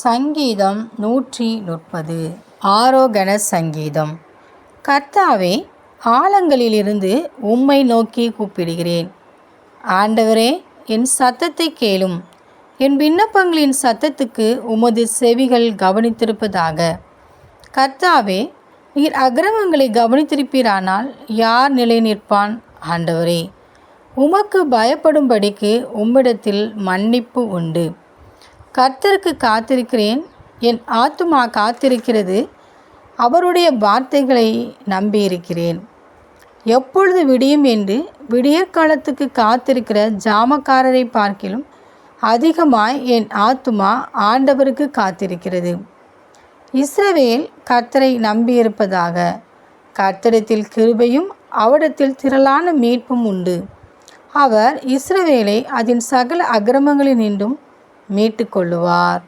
சங்கீதம் நூற்றி முப்பது. ஆரோகண சங்கீதம். கர்த்தாவே ஆழங்களிலிருந்து உம்மை நோக்கி கூப்பிடுகிறேன். ஆண்டவரே என் சத்தத்தை கேளும். என் விண்ணப்பங்களின் சத்தத்துக்கு உமது செவிகள் கவனித்திருப்பதாக. கர்த்தாவே நீர் அக்கிரமங்களை கவனித்திருப்பீரானால் யார் நிலை நிற்பான்? ஆண்டவரே உமக்கு பயப்படும்படிக்கு உம்மிடத்தில் மன்னிப்பு உண்டு. கர்த்தருக்கு காத்திருக்கிறேன். என் ஆத்துமா காத்திருக்கிறது. அவருடைய வார்த்தைகளை நம்பியிருக்கிறேன். எப்பொழுது விடியும் என்று விடியற்காலத்துக்கு காத்திருக்கிற ஜாமக்காரரை பார்க்கிலும் அதிகமாய் என் ஆத்துமா ஆண்டவருக்கு காத்திருக்கிறது. இஸ்ரவேல் கர்த்தரை நம்பியிருப்பதாக. கர்த்தரத்தில் கிருபையும் அவடத்தில் திரளான மீட்பும் உண்டு. அவர் இஸ்ரவேலை அதன் சகல அக்கிரமங்களினின்றும் மீட்டுக்கொள்ளுவார்